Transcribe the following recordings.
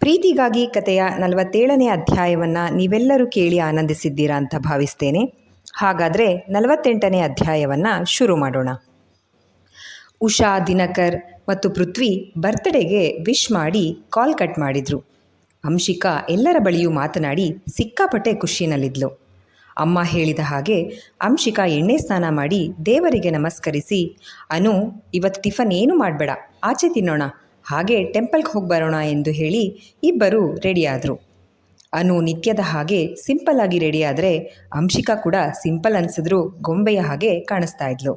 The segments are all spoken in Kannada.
ಪ್ರೀತಿಗಾಗಿ ಕತೆಯ ನಲವತ್ತೇಳನೇ ಅಧ್ಯಾಯವನ್ನು ನೀವೆಲ್ಲರೂ ಕೇಳಿ ಆನಂದಿಸಿದ್ದೀರಾ ಅಂತ ಭಾವಿಸ್ತೇನೆ. ಹಾಗಾದರೆ ನಲವತ್ತೆಂಟನೇ ಅಧ್ಯಾಯವನ್ನು ಶುರು ಮಾಡೋಣ. ಉಷಾ, ದಿನಕರ್ ಮತ್ತು ಪೃಥ್ವಿ ಬರ್ತ್ಡೇಗೆ ವಿಶ್ ಮಾಡಿ ಕಾಲ್ ಕಟ್ ಮಾಡಿದರು. ಅಂಶಿಕಾ ಎಲ್ಲರ ಬಳಿಯೂ ಮಾತನಾಡಿ ಸಿಕ್ಕಾಪಟ್ಟೆ ಖುಷಿನಲ್ಲಿದ್ಲು. ಅಮ್ಮ ಹೇಳಿದ ಹಾಗೆ ಅಂಶಿಕಾ ಎಣ್ಣೆ ಸ್ನಾನ ಮಾಡಿ ದೇವರಿಗೆ ನಮಸ್ಕರಿಸಿ, ಅನು, ಇವತ್ತು ಟಿಫನ್ ಏನು ಮಾಡಬೇಡ, ಆಚೆ ತಿನ್ನೋಣ ಹಾಗೆ ಟೆಂಪಲ್ಗೆ ಹೋಗಿ ಬರೋಣ ಎಂದು ಹೇಳಿ ಇಬ್ಬರು ರೆಡಿಯಾದರು ಅನು ನಿತ್ಯದ ಹಾಗೆ ಸಿಂಪಲ್ ಆಗಿ ರೆಡಿಯಾದರೆ ಅಂಶಿಕಾ ಕೂಡ ಸಿಂಪಲ್ ಅನಿಸಿದ್ರು ಗೊಂಬೆಯ ಹಾಗೆ ಕಾಣಿಸ್ತಾ ಇದ್ಲು.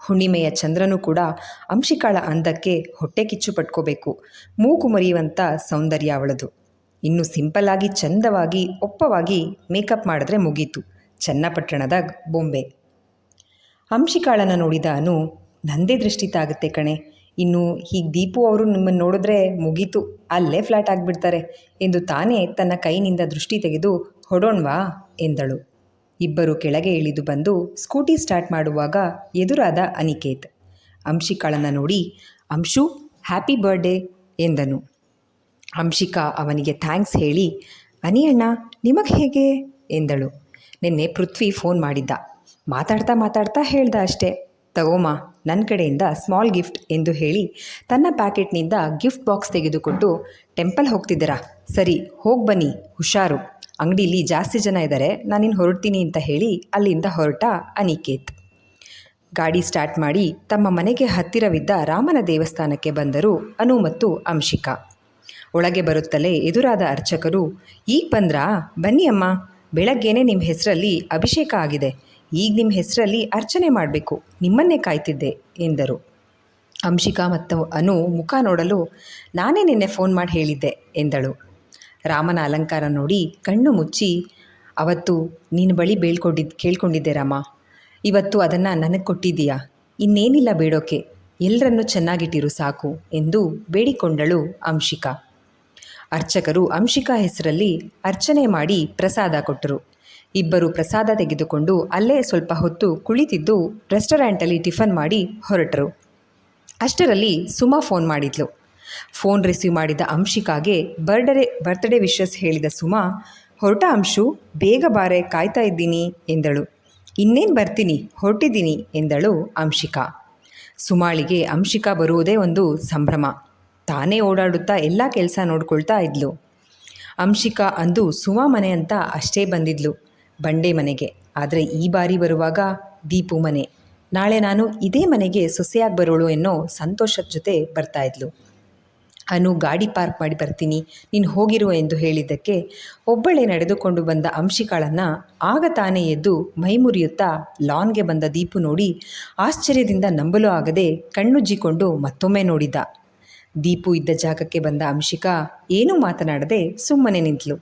ಹುಣ್ಣಿಮೆಯ ಚಂದ್ರನು ಕೂಡ ಅಂಶಿಕಾಳ ಅಂದಕ್ಕೆ ಹೊಟ್ಟೆ ಕಿಚ್ಚು ಪಟ್ಕೋಬೇಕು, ಮೂಗು ಮುರಿಯುವಂಥ ಸೌಂದರ್ಯ ಅವಳದು. ಇನ್ನು ಸಿಂಪಲ್ ಆಗಿ ಚಂದವಾಗಿ, ಒಪ್ಪವಾಗಿ ಮೇಕಪ್ ಮಾಡಿದ್ರೆ ಮುಗೀತು, ಚನ್ನಪಟ್ಟಣದ ಬೊಂಬೆ. ಅಂಶಿಕಾಳನ್ನು ನೋಡಿದ ಅನು, ನಂದೇ ದೃಷ್ಟಿ ತಾಗುತ್ತೆ ಕಣೆ ಇನ್ನು ಹೀಗೆ ದೀಪು ಅವರು ನಿಮ್ಮನ್ನು ನೋಡಿದ್ರೆ ಮುಗೀತು, ಅಲ್ಲೇ ಫ್ಲಾಟ್ ಆಗಿಬಿಡ್ತಾರೆ ಎಂದು ತಾನೇ ತನ್ನ ಕೈನಿಂದ ದೃಷ್ಟಿ ತೆಗೆದು ಹೊಡೋಣ್ವಾ ಎಂದಳು. ಇಬ್ಬರು ಕೆಳಗೆ ಇಳಿದು ಬಂದು ಸ್ಕೂಟಿ ಸ್ಟಾರ್ಟ್ ಮಾಡುವಾಗ ಎದುರಾದ ಅನಿಕೇತ್. ಅಂಶಿಕಾಳನ್ನು ನೋಡಿ, ಅಂಶು, ಹ್ಯಾಪಿ ಬರ್ಡೇ ಎಂದನು. ಅಂಶಿಕಾ ಅವನಿಗೆ ಥ್ಯಾಂಕ್ಸ್ ಹೇಳಿ, ಅನಿ ಅಣ್ಣ, ನಿಮಗೆ ಹೇಗೆ? ಎಂದಳು. ನಿನ್ನೆ ಪೃಥ್ವಿ ಫೋನ್ ಮಾಡಿದ್ದ. ಮಾತಾಡ್ತಾ ಮಾತಾಡ್ತಾ ಹೇಳ್ದ ಅಷ್ಟೇ. ತಗೋಮಾ ನನ್ನ ಕಡೆಯಿಂದ ಸ್ಮಾಲ್ ಗಿಫ್ಟ್ ಎಂದು ಹೇಳಿ ತನ್ನ ಪ್ಯಾಕೆಟ್ನಿಂದ ಗಿಫ್ಟ್ ಬಾಕ್ಸ್ ತೆಗೆದುಕೊಂಡು ಟೆಂಪಲ್ ಹೋಗ್ತಿದ್ದೀರಾ? ಸರಿ, ಹೋಗಿ ಬನ್ನಿ. ಹುಷಾರು. ಅಂಗಡಿಲಿ ಜಾಸ್ತಿ ಜನ ಇದ್ದಾರೆ ನಾನಿನ್ನು ಹೊರಡ್ತೀನಿ ಅಂತ ಹೇಳಿ ಅಲ್ಲಿಂದ ಹೊರಟ ಅನಿಕೇತ್. ಗಾಡಿ ಸ್ಟಾರ್ಟ್ ಮಾಡಿ ತಮ್ಮ ಮನೆಗೆ ಹತ್ತಿರವಿದ್ದ ರಾಮನ ದೇವಸ್ಥಾನಕ್ಕೆ ಬಂದರು ಅನು ಮತ್ತು ಅಂಶಿಕಾ. ಒಳಗೆ ಬರುತ್ತಲೇ ಎದುರಾದ ಅರ್ಚಕರು, ಈಗ ಬಂದ್ರಾ? ಬನ್ನಿ ಅಮ್ಮ. ಬೆಳಗ್ಗೆನೇ ನಿಮ್ಮ ಹೆಸರಲ್ಲಿ ಅಭಿಷೇಕ ಆಗಿದೆ. ಈಗ ನಿಮ್ಮ ಹೆಸರಲ್ಲಿ ಅರ್ಚನೆ ಮಾಡಬೇಕು, ನಿಮ್ಮನ್ನೇ ಕಾಯ್ತಿದ್ದೆ, ಎಂದರು. ಅಂಶಿಕಾ ಮತ್ತು ಅನು ಮುಖ ನೋಡಲು, ನಾನೇ ನಿನ್ನೆ ಫೋನ್ ಮಾಡಿ ಹೇಳಿದ್ದೆ, ಎಂದಳು. ರಾಮನ ಅಲಂಕಾರ ನೋಡಿ ಕಣ್ಣು ಮುಚ್ಚಿ, ಅವತ್ತು ನಿನ್ನ ಬಳಿ ಬೇಳ್ಕೊಂಡಿದ್ದು ಕೇಳ್ಕೊಂಡಿದ್ದೆ ರಾಮ. ಇವತ್ತು ಅದನ್ನು ನನಗೆ ಕೊಟ್ಟಿದ್ದೀಯಾ? ಇನ್ನೇನಿಲ್ಲ ಬೇಡೋಕೆ ಎಲ್ಲರನ್ನೂ ಚೆನ್ನಾಗಿಟ್ಟಿರು ಸಾಕು, ಎಂದು ಬೇಡಿಕೊಂಡಳು ಅಂಶಿಕಾ. ಅರ್ಚಕರು ಅಂಶಿಕಾ ಹೆಸರಲ್ಲಿ ಅರ್ಚನೆ ಮಾಡಿ ಪ್ರಸಾದ ಕೊಟ್ಟರು. ಇಬ್ಬರು ಪ್ರಸಾದ ತೆಗೆದುಕೊಂಡು ಅಲ್ಲೇ ಸ್ವಲ್ಪ ಹೊತ್ತು ಕುಳಿತಿದ್ದು ರೆಸ್ಟೋರೆಂಟಲ್ಲಿ ಟಿಫನ್ ಮಾಡಿ ಹೊರಟರು. ಅಷ್ಟರಲ್ಲಿ ಸುಮಾ ಫೋನ್ ಮಾಡಿದ್ಲು. ಫೋನ್ ರಿಸೀವ್ ಮಾಡಿದ ಅಂಶಿಕಾಗೆ ಬರ್ಡೇ ಬರ್ತ್ಡೇ ವಿಶಸ್ ಹೇಳಿದ ಸುಮಾ, ಹೊರಟ ಅಂಶು, ಬೇಗ ಬಾರೆ ಕಾಯ್ತಾ ಇದ್ದೀನಿ, ಎಂದಳು. ಇನ್ನೇನು ಬರ್ತೀನಿ, ಹೊರಟಿದ್ದೀನಿ, ಎಂದಳು ಅಂಶಿಕಾ. ಸುಮಾಳಿಗೆ ಅಂಶಿಕಾ ಬರುವುದೇ ಒಂದು ಸಂಭ್ರಮ. ತಾನೇ ಓಡಾಡುತ್ತಾ ಎಲ್ಲ ಕೆಲಸ ನೋಡ್ಕೊಳ್ತಾ ಇದ್ಲು. ಅಂಶಿಕಾ ಅಂದು ಸುಮಾ ಮನೆ ಅಂತ ಅಷ್ಟೇ ಬಂದಿದ್ಲು. ಬಂಡೆ ಮನೆಗೆ. ಆದರೆ ಈ ಬಾರಿ ಬರುವಾಗ ದೀಪು ಮನೆ. ನಾಳೆ ನಾನು ಇದೇ ಮನೆಗೆ ಸೊಸೆಯಾಗಿ ಬರೋಳು ಎನ್ನೋ ಸಂತೋಷದ ಜೊತೆ ಬರ್ತಾ ಇದ್ಲು. ಅನು ಗಾಡಿ ಪಾರ್ಕ್ ಮಾಡಿ ಬರ್ತೀನಿ, ನೀನು ಹೋಗಿರು ಎಂದು ಹೇಳಿದ್ದಕ್ಕೆ ಒಬ್ಬಳೇ ನಡೆದುಕೊಂಡು ಬಂದ ಅಂಶಿಕಾಳನ್ನು ಆಗ ತಾನೇ ಎದ್ದು ಮೈಮುರಿಯುತ್ತಾ ಲಾನ್ಗೆ ಬಂದ ದೀಪು ನೋಡಿ ಆಶ್ಚರ್ಯದಿಂದ ನಂಬಲು ಆಗದೆ ಕಣ್ಣುಜ್ಜಿಕೊಂಡು ಮತ್ತೊಮ್ಮೆ ನೋಡಿದ ದೀಪು ಇದ್ದ ಜಾಗಕ್ಕೆ ಬಂದ ಅಂಶಿಕಾ ಏನೂ ಮಾತನಾಡದೆ ಸುಮ್ಮನೆ ನಿಂತಳು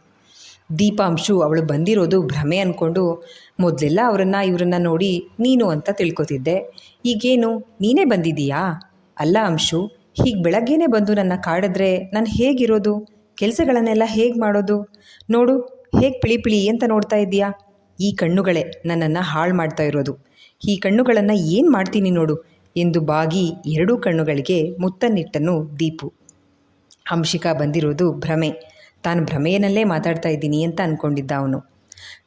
ದೀಪಾಂಶು ಅವಳು ಬಂದಿರೋದು ಭ್ರಮೆ ಅಂದ್ಕೊಂಡು ಮೊದಲೆಲ್ಲ ಅವರನ್ನು ಇವರನ್ನು ನೋಡಿ ನೀನು ಅಂತ ತಿಳ್ಕೊತಿದ್ದೆ. ಈಗೇನು ನೀನೇ ಬಂದಿದ್ದೀಯಾ? ಅಲ್ಲ ಅಂಶು, ಹೀಗೆ ಬೆಳಗ್ಗೆನೇ ಬಂದು ನನ್ನ ಕಾಡಿದ್ರೆ ನಾನು ಹೇಗಿರೋದು? ಕೆಲಸಗಳನ್ನೆಲ್ಲ ಹೇಗೆ ಮಾಡೋದು? ನೋಡು, ಹೇಗೆ ಪಿಳಿ ಪಿಳಿ ಅಂತ ನೋಡ್ತಾ ಇದ್ದೀಯಾ? ಈ ಕಣ್ಣುಗಳೇ ನನ್ನನ್ನು ಹಾಳು ಮಾಡ್ತಾ ಇರೋದು. ಈ ಕಣ್ಣುಗಳನ್ನು ಏನು ಮಾಡ್ತೀನಿ ನೋಡು? ಎಂದು ಬಾಗಿ ಎರಡೂ ಕಣ್ಣುಗಳಿಗೆ ಮುತ್ತನ್ನಿಟ್ಟನು ದೀಪು. ಅಂಶಿಕಾ ಬಂದಿರೋದು ಭ್ರಮೆ. ತಾನು ಭ್ರಮೆಯನ್ನಲ್ಲೇ ಮಾತಾಡ್ತಾ ಇದ್ದೀನಿ ಅಂತ ಅಂದ್ಕೊಂಡಿದ್ದ ಅವನು.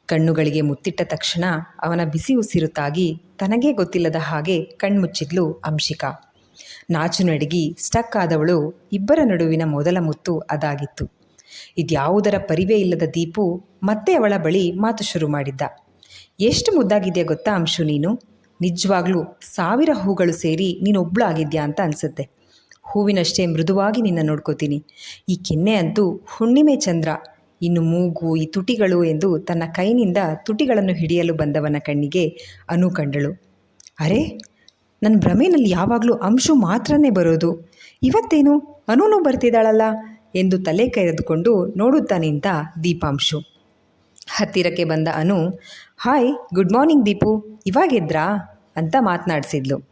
ಕಣ್ಣುಗಳಿಗೆ ಮುತ್ತಿಟ್ಟ ತಕ್ಷಣ ಅವನ ಬಿಸಿ ಉಸಿರು ತಾಗಿ ತನಗೇ ಗೊತ್ತಿಲ್ಲದ ಹಾಗೆ ಕಣ್ಮುಚ್ಚಿದ್ಲು ಅಂಶಿಕಾ. ನಾಚು ನಡಗಿ ಸ್ಟಕ್ ಆದವಳು ಇಬ್ಬರ ನಡುವಿನ ಮೊದಲ ಮುತ್ತು ಅದಾಗಿತ್ತು. ಇದ್ಯಾವುದರ ಪರಿವೇ ಇಲ್ಲದ ದೀಪು ಮತ್ತೆ ಅವಳ ಬಳಿ ಮಾತು ಶುರು ಮಾಡಿದ್ದ. ಎಷ್ಟು ಮುದ್ದಾಗಿದೆಯಾ ಗೊತ್ತಾ ಅಂಶು ನೀನು? ನಿಜವಾಗ್ಲೂ ಸಾವಿರ ಹೂಗಳು ಸೇರಿ ನೀನೊಬ್ಳು ಆಗಿದ್ಯಾ ಅಂತ ಅನಿಸುತ್ತೆ. ಹೂವಿನಷ್ಟೇ ಮೃದುವಾಗಿ ನಿನ್ನ ನೋಡ್ಕೋತೀನಿ. ಈ ಕೆನ್ನೆ ಅಂತೂ ಹುಣ್ಣಿಮೆ ಚಂದ್ರ, ಇನ್ನು ಮೂಗು, ಈ ತುಟಿಗಳು ಎಂದು ತನ್ನ ಕೈನಿಂದ ತುಟಿಗಳನ್ನು ಹಿಡಿಯಲು ಬಂದವನ ಕಣ್ಣಿಗೆ ಅನು ಕಂಡಳು. ಅರೆ ನನ್ನ ಭ್ರಮೆನಲ್ಲಿ ಯಾವಾಗಲೂ ಅಂಶು ಮಾತ್ರನೇ ಬರೋದು. ಇವತ್ತೇನು ಅನೂನು ಬರ್ತಿದ್ದಾಳಲ್ಲ ಎಂದು ತಲೆ ಕರೆದುಕೊಂಡು ನೋಡುತ್ತಾ ನಿಂತ ದೀಪಾಂಶು. ಹತ್ತಿರಕ್ಕೆ ಬಂದ Anu, hi, good morning Deepu ಇವಾಗೆದ್ರಾ ಅಂತ ಮಾತನಾಡಿಸಿದ್ಲು.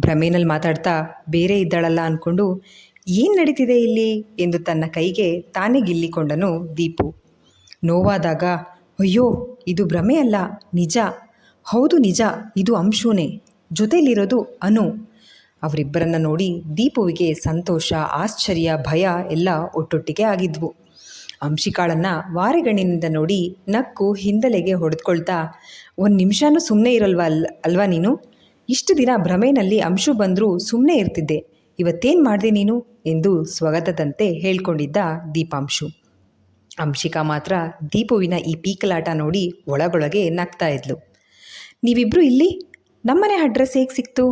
ಭ್ರಮೆನಲ್ಲಿ ಮಾತಾಡ್ತಾ ಬೇರೆ ಇದ್ದಾಳಲ್ಲ ಅಂದ್ಕೊಂಡು ಏನು ನಡೀತಿದೆ ಇಲ್ಲಿ? ಎಂದು ತನ್ನ ಕೈಗೆ ತಾನೇ ಗಿಲ್ಲಿಕೊಂಡನು ದೀಪು. ನೋವಾದಾಗ, ಅಯ್ಯೋ, ಇದು ಭ್ರಮೆ ಅಲ್ಲ, ನಿಜ. ಹೌದು ನಿಜ, ಇದು ಅಂಶುನೇ. ಜೊತೆಯಲ್ಲಿರೋದು ಅನು. ಅವರಿಬ್ಬರನ್ನ ನೋಡಿ ದೀಪುವಿಗೆ ಸಂತೋಷ, ಆಶ್ಚರ್ಯ, ಭಯ ಎಲ್ಲ ಒಟ್ಟೊಟ್ಟಿಗೆ ಆಗಿದ್ವು. ಅಂಶಿಕಾಳನ್ನು ವಾರೆಗಣ್ಣಿನಿಂದ ನೋಡಿ ನಕ್ಕು ಹಿಂದಲೆಗೆ ಹೊಡೆದುಕೊಳ್ತಾ, ಒಂದು ನಿಮಿಷನೂ ಸುಮ್ಮನೆ ಇರಲ್ವಾ ಅಲ್, ಅಲ್ವಾ ನೀನು? ಇಷ್ಟು ದಿನ ಭ್ರಮೆನಲ್ಲಿ ಅಂಶು ಬಂದರೂ ಸುಮ್ಮನೆ ಇರ್ತಿದ್ದೆ. ಇವತ್ತೇನು ಮಾಡಿದೆ ನೀನು? ಎಂದು ಸ್ವಗತದಂತೆ ಹೇಳ್ಕೊಂಡಿದ್ದ ದೀಪಾಂಶು. ಅಂಶಿಕಾ ಮಾತ್ರ ದೀಪುವಿನ ಈ ಪೀಕಲಾಟ ನೋಡಿ ಒಳಗೊಳಗೆ ನಗ್ತಾ ಇದ್ಲು. ನೀವಿಬ್ಬರು ಇಲ್ಲಿ? ನಮ್ಮನೆ ಅಡ್ರೆಸ್ ಹೇಗೆ ಸಿಕ್ತು?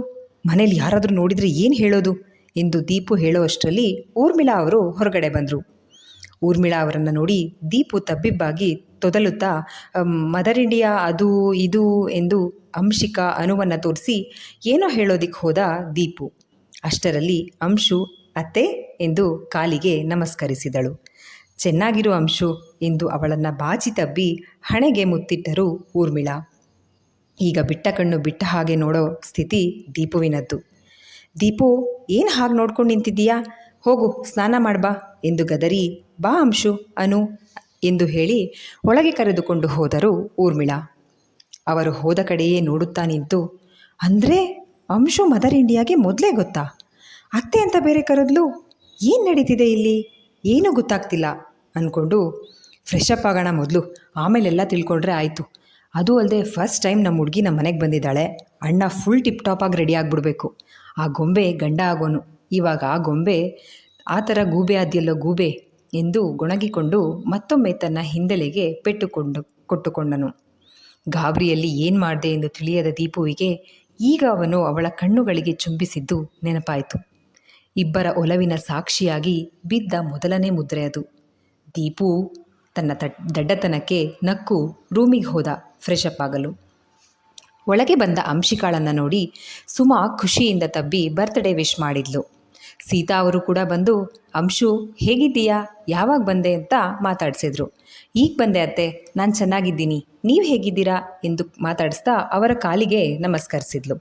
ಮನೇಲಿ ಯಾರಾದರೂ ನೋಡಿದರೆ ಏನು ಹೇಳೋದು? ಎಂದು ದೀಪು ಹೇಳೋ ಅಷ್ಟರಲ್ಲಿ ಊರ್ಮಿಳಾ ಅವರು ಹೊರಗಡೆ ಬಂದರು. ಊರ್ಮಿಳಾ ಅವರನ್ನು ನೋಡಿ ದೀಪು ತಬ್ಬಿಬ್ಬಾಗಿ ತೊದಲುತ್ತಾ "ಅಮ್, ಮದರ್ ಇಂಡಿಯಾ ಅದು ಇದು ಎಂದು ಅಂಶಿಕಾ ಅನುವನ್ನು ತೋರಿಸಿ ಏನೋ ಹೇಳೋದಿಕ್ಕೆ ಹೋದ ದೀಪು. ಅಷ್ಟರಲ್ಲಿ ಅಂಶು, ಅತ್ತೆ ಎಂದು ಕಾಲಿಗೆ ನಮಸ್ಕರಿಸಿದಳು. ಚೆನ್ನಾಗಿರು ಅಂಶು ಎಂದು ಅವಳನ್ನು ಬಾಚಿ ತಬ್ಬಿ ಹಣೆಗೆ ಮುತ್ತಿಟ್ಟರು ಊರ್ಮಿಳಾ. ಈಗ ಬಿಟ್ಟ ಕಣ್ಣು ಬಿಟ್ಟ ಹಾಗೆ ನೋಡೋ ಸ್ಥಿತಿ ದೀಪುವಿನದ್ದು. ದೀಪು, ಏನು ಹಾಗೆ ನೋಡ್ಕೊಂಡು ನಿಂತಿದ್ದೀಯಾ? ಹೋಗು, ಸ್ನಾನ ಮಾಡ್ಬಾ ಎಂದು ಗದರಿ, ಬಾ ಅಂಶು, ಅನು ಎಂದು ಹೇಳಿ ಒಳಗೆ ಕರೆದುಕೊಂಡು ಹೋದರು ಊರ್ಮಿಳಾ. ಅವರು ಹೋದ ಕಡೆಯೇ ನೋಡುತ್ತಾ ನಿಂತು, ಅಂದರೆ ಅಂಶು ಮದರ್ ಇಂಡಿಯಾಗೆ ಮೊದಲೇ ಗೊತ್ತಾ? ಅತ್ತೆ ಅಂತ ಬೇರೆ ಕರೆದ್ಲು? ಏನು ನಡೀತಿದೆ ಇಲ್ಲಿ? ಏನೂ ಗೊತ್ತಾಗ್ತಿಲ್ಲ ಅಂದ್ಕೊಂಡು ಫ್ರೆಶ್ ಅಪ್ ಆಗೋಣ ಮೊದಲು. ಆಮೇಲೆಲ್ಲ ತಿಳ್ಕೊಂಡ್ರೆ ಆಯಿತು. ಅದು ಅಲ್ಲದೆ ಫಸ್ಟ್ ಟೈಮ್ ನಮ್ಮ ಹುಡುಗಿ ನಮ್ಮ ಮನೆಗೆ ಬಂದಿದ್ದಾಳೆ. ಅಣ್ಣ ಫುಲ್ ಟಿಪ್ ಟಾಪಾಗಿ ರೆಡಿ ಆಗಿಬಿಡ್ಬೇಕು. ಆ ಗೊಂಬೆ ಗಂಡ ಆಗೋನು. ಇವಾಗ ಆ ಗೊಂಬೆ ಆ ಥರ ಗೂಬೆ ಆದ್ಯಲ್ಲೋ ಗೂಬೆ ಎಂದು ಗೊಣಗಿಕೊಂಡು ಮತ್ತೊಮ್ಮೆ ತನ್ನ ಹಿಂದೆಲೆಗೆ ಪೆಟ್ಟುಕೊಂಡು ಕೊಟ್ಟುಕೊಂಡನು. ಗಾಬರಿಯಲ್ಲಿ ಏನು ಮಾಡಿದೆ ಎಂದು ತಿಳಿಯದ ದೀಪುವಿಗೆ, ಈಗ ಅವನು ಅವಳ ಕಣ್ಣುಗಳಿಗೆ ಚುಂಬಿಸಿದ್ದು ನೆನಪಾಯಿತು. ಇಬ್ಬರ ಒಲವಿನ ಸಾಕ್ಷಿಯಾಗಿ ಬಿದ್ದ ಮೊದಲನೇ ಮುದ್ರೆ ಅದು. ದೀಪು ತನ್ನ ತಡ್ ದಡ್ಡತನಕ್ಕೆ ನಕ್ಕು ರೂಮಿಗೆ ಹೋದ ಫ್ರೆಶ್ ಅಪ್ ಆಗಲು. ಒಳಗೆ ಬಂದ ಅಂಶಿಕಾಳನ್ನು ನೋಡಿ ಸುಮಾ ಖುಷಿಯಿಂದ ತಬ್ಬಿ ಬರ್ತ್ಡೇ ವಿಶ್ ಮಾಡಿದ್ಲು. ಸೀತಾ ಅವರು ಕೂಡ ಬಂದು, ಅಂಶು, ಹೇಗಿದ್ದೀಯಾ? ಯಾವಾಗ ಬಂದೆ ಅಂತ ಮಾತಾಡಿಸಿದ್ರು. ಈಗ ಬಂದೆ ಅತ್ತೆ. ನಾನು ಚೆನ್ನಾಗಿದ್ದೀನಿ. ನೀವು ಹೇಗಿದ್ದೀರಾ? ಎಂದು ಮಾತಾಡಿಸ್ತಾ ಅವರ ಕಾಲಿಗೆ ನಮಸ್ಕರಿಸಿದ್ಲು.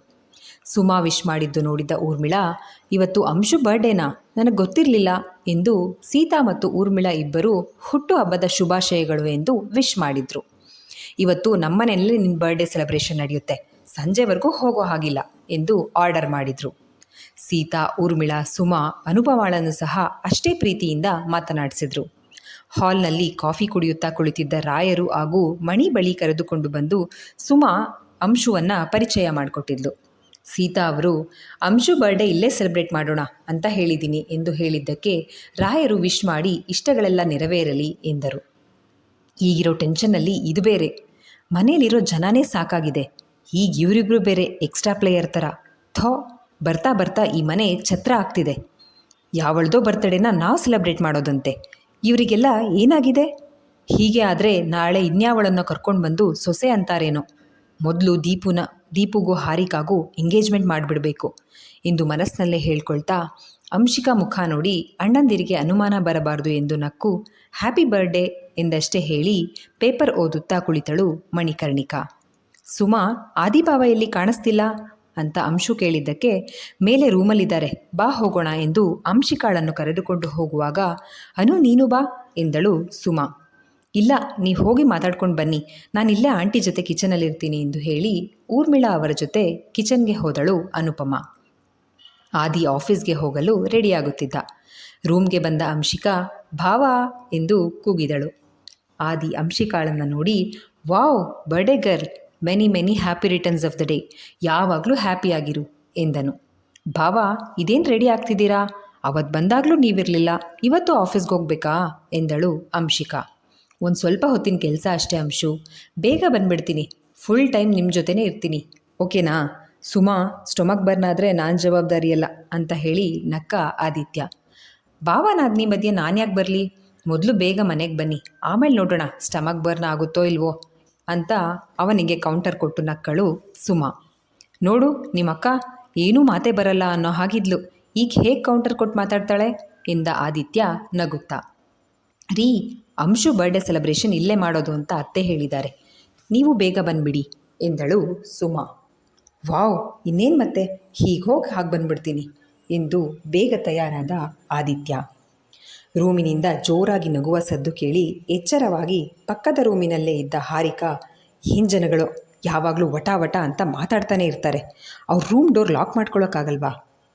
ಸುಮಾ ವಿಶ್ ಮಾಡಿದ್ದು ನೋಡಿದ ಊರ್ಮಿಳಾ, ಇವತ್ತು ಅಂಶು ಬರ್ಡೇನಾ? ನನಗೆ ಗೊತ್ತಿರಲಿಲ್ಲ ಎಂದು ಸೀತಾ ಮತ್ತು ಊರ್ಮಿಳಾ ಇಬ್ಬರು ಹುಟ್ಟು ಹಬ್ಬದ ಶುಭಾಶಯಗಳು ಎಂದು ವಿಶ್ ಮಾಡಿದ್ರು. ಇವತ್ತು ನಮ್ಮನೆಯಲ್ಲಿ ನಿನ್ನ ಬರ್ಡೇ ಸೆಲೆಬ್ರೇಷನ್ ನಡೆಯುತ್ತೆ. ಸಂಜೆವರೆಗೂ ಹೋಗೋ ಹಾಗಿಲ್ಲ ಎಂದು ಆರ್ಡರ್ ಮಾಡಿದ್ರು. ಸೀತಾ, ಊರ್ಮಿಳಾ, ಸುಮಾ ಅನುಪಮಾಳನ್ನು ಸಹ ಅಷ್ಟೇ ಪ್ರೀತಿಯಿಂದ ಮಾತನಾಡಿಸಿದರು. ಹಾಲ್ನಲ್ಲಿ ಕಾಫಿ ಕುಡಿಯುತ್ತಾ ಕುಳಿತಿದ್ದ ರಾಯರು ಹಾಗೂ ಮಣಿ ಬಳಿ ಕರೆದುಕೊಂಡು ಬಂದು ಸುಮಾ ಅಂಶುವನ್ನು ಪರಿಚಯ ಮಾಡಿಕೊಟ್ಟಿದ್ಲು. ಸೀತಾ ಅವರು, ಅಂಶು ಬರ್ಡೇ ಇಲ್ಲೇ ಸೆಲೆಬ್ರೇಟ್ ಮಾಡೋಣ ಅಂತ ಹೇಳಿದ್ದೀನಿ ಎಂದು ಹೇಳಿದ್ದಕ್ಕೆ ರಾಯರು ವಿಶ್ ಮಾಡಿ ಇಷ್ಟಗಳೆಲ್ಲ ನೆರವೇರಲಿ ಎಂದರು. ಈಗಿರೋ ಟೆನ್ಷನ್ನಲ್ಲಿ ಇದು ಬೇರೆ. ಮನೇಲಿರೋ ಜನನೇ ಸಾಕಾಗಿದೆ. ಈಗ ಇವರಿಬ್ಬರು ಬೇರೆ ಎಕ್ಸ್ಟ್ರಾ ಪ್ಲೇಯರ್ ಥರ ಥೋ ಬರ್ತಾ ಬರ್ತಾ ಈ ಮನೆ ಛತ್ರ ಆಗ್ತಿದೆ. ಯಾವಳ್ದೋ ಬರ್ತಡೇನ ನಾವು ಸೆಲೆಬ್ರೇಟ್ ಮಾಡೋದಂತೆ. ಇವರಿಗೆಲ್ಲ ಏನಾಗಿದೆ? ಹೀಗೆ ಆದರೆ ನಾಳೆ ಇನ್ಯಾವಳನ್ನು ಕರ್ಕೊಂಡು ಬಂದು ಸೊಸೆ ಅಂತಾರೇನೋ. ಮೊದಲು ದೀಪುನ, ದೀಪುಗೂ ಹಾರಿಕಾಗೂ ಎಂಗೇಜ್ಮೆಂಟ್ ಮಾಡಿಬಿಡಬೇಕು. ಎಂದು ಮನಸ್ಸಿನಲ್ಲೇ ಹೇಳ್ಕೊಳ್ತಾ ಅಂಶಿಕಾ ಮುಖ ನೋಡಿ ಅಣ್ಣಂದಿರಿಗೆ ಅನುಮಾನ ಬರಬಾರದು ಎಂದು ನಕ್ಕು ಹ್ಯಾಪಿ ಬರ್ಡೇ ಎಂದಷ್ಟೇ ಹೇಳಿ ಪೇಪರ್ ಓದುತ್ತಾ ಕುಳಿತಳು ಮಣಿಕರ್ಣಿಕಾ. ಸುಮಾ ಆದಿಭಾವ ಎಲ್ಲಿ ಕಾಣಿಸ್ತಿಲ್ಲ? ಅಂತ ಅಂಶು ಕೇಳಿದ್ದಕ್ಕೆ ಮೇಲೆ ರೂಮಲ್ಲಿದ್ದಾರೆ. ಬಾ ಹೋಗೋಣ ಎಂದು ಅಂಶಿಕಾಳನ್ನು ಕರೆದುಕೊಂಡು ಹೋಗುವಾಗ, ಅನು ನೀನು ಬಾ ಎಂದಳು ಸುಮಾ. ಇಲ್ಲ, ನೀ ಹೋಗಿ ಮಾತಾಡ್ಕೊಂಡು ಬನ್ನಿ. ನಾನು ಇಲ್ಲೇ ಆಂಟಿ ಜೊತೆ ಕಿಚನಲ್ಲಿರ್ತೀನಿ ಎಂದು ಹೇಳಿ ಊರ್ಮಿಳಾ ಅವರ ಜೊತೆ ಕಿಚನ್ಗೆ ಹೋದಳು ಅನುಪಮ. ಆದಿ ಆಫೀಸ್ಗೆ ಹೋಗಲು ರೆಡಿಯಾಗುತ್ತಿದ್ದ. ರೂಮ್ಗೆ ಬಂದ ಅಂಶಿಕಾ, ಭಾವ ಎಂದು ಕೂಗಿದಳು. ಆದಿ ಅಂಶಿಕಾಳನ್ನು ನೋಡಿ, wow birthday girl! Many many happy returns of the day ಯಾವಾಗಲೂ ಹ್ಯಾಪಿಯಾಗಿರು ಎಂದನು. ಭಾವ ಇದೇನು ರೆಡಿ ಆಗ್ತಿದ್ದೀರಾ? ಅವತ್ತು ಬಂದಾಗಲೂ ನೀವಿರಲಿಲ್ಲ. ಇವತ್ತು ಆಫೀಸ್ಗೆ ಹೋಗ್ಬೇಕಾ? ಎಂದಳು ಅಂಶಿಕಾ. ಒಂದು ಸ್ವಲ್ಪ ಹೊತ್ತಿನ ಕೆಲಸ ಅಷ್ಟೇ ಅಂಶು. ಬೇಗ ಬಂದ್ಬಿಡ್ತೀನಿ. ಫುಲ್ ಟೈಮ್ ನಿಮ್ಮ ಜೊತೆನೇ ಇರ್ತೀನಿ. ಓಕೆನಾ? ಸುಮಾ ಸ್ಟೊಮಕ್ ಬರ್ನ್ ಆದರೆ ನಾನು ಜವಾಬ್ದಾರಿ ಅಲ್ಲ, ಅಂತ ಹೇಳಿ ನಕ್ಕ ಆದಿತ್ಯ. ಭಾವನಾಗ್ನಿ ಮಧ್ಯೆ ನಾನು ಯಾಕೆ ಬರಲಿ? ಮೊದಲು ಬೇಗ ಮನೆಗೆ ಬನ್ನಿ. ಆಮೇಲೆ ನೋಡೋಣ ಸ್ಟಮಕ್ ಬರ್ನ್ ಆಗುತ್ತೋ ಇಲ್ವೋ? ಅಂತ ಅವನಿಗೆ ಕೌಂಟರ್ ಕೊಟ್ಟು ನಕ್ಕಳು ಸುಮಾ. ನೋಡು, ನಿಮ್ಮಕ್ಕ ಏನೂ ಮಾತೇ ಬರಲ್ಲ ಅನ್ನೋ ಹಾಗಿದ್ಲು. ಈಗ ಹೇಗೆ ಕೌಂಟರ್ ಕೊಟ್ಟು ಮಾತಾಡ್ತಾಳೆ? ಎಂದ ಆದಿತ್ಯ ನಗುತ್ತಾ. ರೀ, ಅಂಶು ಬರ್ಡೇ ಸೆಲೆಬ್ರೇಷನ್ ಇಲ್ಲೇ ಮಾಡೋದು ಅಂತ ಅತ್ತೆ ಹೇಳಿದ್ದಾರೆ. ನೀವು ಬೇಗ ಬಂದ್ಬಿಡಿ, ಎಂದಳು ಸುಮಾ. ವಾವ್, ಇನ್ನೇನು ಮತ್ತೆ? ಹೀಗೆ ಹೋಗಿ ಹಾಗೆ ಬಂದ್ಬಿಡ್ತೀನಿ, ಎಂದು ಬೇಗ ತಯಾರಾದ ಆದಿತ್ಯ. ರೂಮಿನಿಂದ ಜೋರಾಗಿ ನಗುವ ಸದ್ದು ಕೇಳಿ ಎಚ್ಚರವಾಗಿ ಪಕ್ಕದ ರೂಮಿನಲ್ಲೇ ಇದ್ದ ಹಾರಿಕಾ, ಹಿಂಜನಗಳು ಯಾವಾಗಲೂ ವಟ ವಟ ಅಂತ ಮಾತಾಡ್ತಾನೆ ಇರ್ತಾರೆ. ಅವ್ರ ರೂಮ್ ಡೋರ್ ಲಾಕ್ ಮಾಡ್ಕೊಳ್ಳೋಕ್ಕಾಗಲ್ವಾ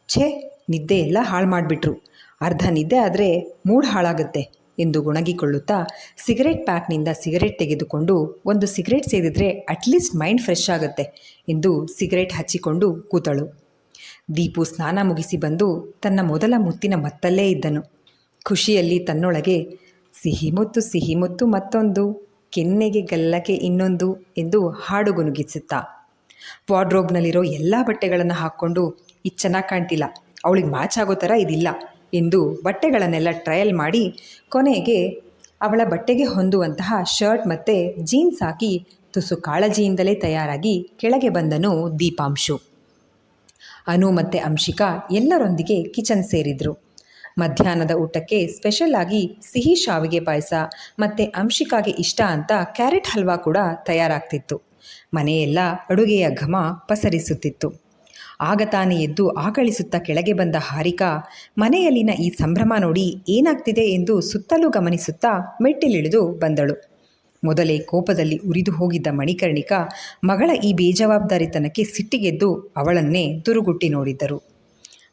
ಛೇ, ನಿದ್ದೆ ಎಲ್ಲ ಹಾಳು ಮಾಡಿಬಿಟ್ರು. ಅರ್ಧ ನಿದ್ದೆ ಆದರೆ ಮೂಡ್ ಹಾಳಾಗುತ್ತೆ ಎಂದು ಗುಣಗಿಕೊಳ್ಳುತ್ತಾ ಸಿಗರೇಟ್ ಪ್ಯಾಕ್ನಿಂದ ಸಿಗರೇಟ್ ತೆಗೆದುಕೊಂಡು ಒಂದು ಸಿಗರೇಟ್ ಸೇದಿದ್ರೆ ಅಟ್ಲೀಸ್ಟ್ ಮೈಂಡ್ ಫ್ರೆಶ್ ಆಗುತ್ತೆ ಎಂದು ಸಿಗರೇಟ್ ಹಚ್ಚಿಕೊಂಡು ಕೂತಳು. ದೀಪು ಸ್ನಾನ ಮುಗಿಸಿ ಬಂದು ತನ್ನ ಮೊದಲ ಮುತ್ತಿನ ಮತ್ತಲ್ಲೇ ಇದ್ದನು. ಖುಷಿಯಲ್ಲಿ ತನ್ನೊಳಗೆ ಸಿಹಿಮುತ್ತು ಸಿಹಿಮುತ್ತು ಸಿಹಿ ಮುತ್ತು ಮತ್ತೊಂದು, ಕೆನ್ನೆಗೆ ಗಲ್ಲಕ್ಕೆ ಇನ್ನೊಂದು ಎಂದು ಹಾಡು ಗುನುಗಿಸುತ್ತಾ ವಾರ್ಡ್ರೋಬ್ನಲ್ಲಿರೋ ಎಲ್ಲ ಬಟ್ಟೆಗಳನ್ನು ಹಾಕ್ಕೊಂಡು, ಇದು ಚೆನ್ನಾಗಿ ಕಾಣ್ತಿಲ್ಲ, ಅವಳಿಗೆ ಮ್ಯಾಚ್ ಆಗೋ ಥರ ಇದಿಲ್ಲ ಎಂದು ಬಟ್ಟೆಗಳನ್ನೆಲ್ಲ ಟ್ರಯಲ್ ಮಾಡಿ, ಕೊನೆಗೆ ಅವಳ ಬಟ್ಟೆಗೆ ಹೊಂದುವಂತಹ ಶರ್ಟ್ ಮತ್ತು ಜೀನ್ಸ್ ಹಾಕಿ ತುಸು ಕಾಳಜಿಯಿಂದಲೇ ತಯಾರಾಗಿ ಕೆಳಗೆ ಬಂದನು ದೀಪಾಂಶು. ಅನು ಮತ್ತು ಅಂಶಿಕಾ ಎಲ್ಲರೊಂದಿಗೆ ಕಿಚನ್ ಸೇರಿದ್ರು. ಮಧ್ಯಾಹ್ನದ ಊಟಕ್ಕೆ ಸ್ಪೆಷಲ್ ಆಗಿ ಸಿಹಿ ಶಾವಿಗೆ ಪಾಯಸ, ಮತ್ತು ಅಂಶಿಕಾಗೆ ಇಷ್ಟ ಅಂತ ಕ್ಯಾರೆಟ್ ಹಲ್ವಾ ಕೂಡ ತಯಾರಾಗ್ತಿತ್ತು. ಮನೆಯೆಲ್ಲ ಅಡುಗೆಯ ಘಮ ಪಸರಿಸುತ್ತಿತ್ತು. ಆಗ ತಾನೇ ಎದ್ದು ಆಕಳಿಸುತ್ತಾ ಕೆಳಗೆ ಬಂದ ಹಾರಿಕಾ, ಮನೆಯಲ್ಲಿನ ಈ ಸಂಭ್ರಮ ನೋಡಿ ಏನಾಗ್ತಿದೆ ಎಂದು ಸುತ್ತಲೂ ಗಮನಿಸುತ್ತಾ ಮೆಟ್ಟಿಲಿಳಿದು ಬಂದಳು. ಮೊದಲೇ ಕೋಪದಲ್ಲಿ ಉರಿದು ಹೋಗಿದ್ದ ಮಣಿಕರ್ಣಿಕಾ ಮಗಳ ಈ ಬೇಜವಾಬ್ದಾರಿತನಕ್ಕೆ ಸಿಟ್ಟಿಗೆದ್ದು ಅವಳನ್ನೇ ತುರುಗುಟ್ಟಿ ನೋಡಿದ್ದರು.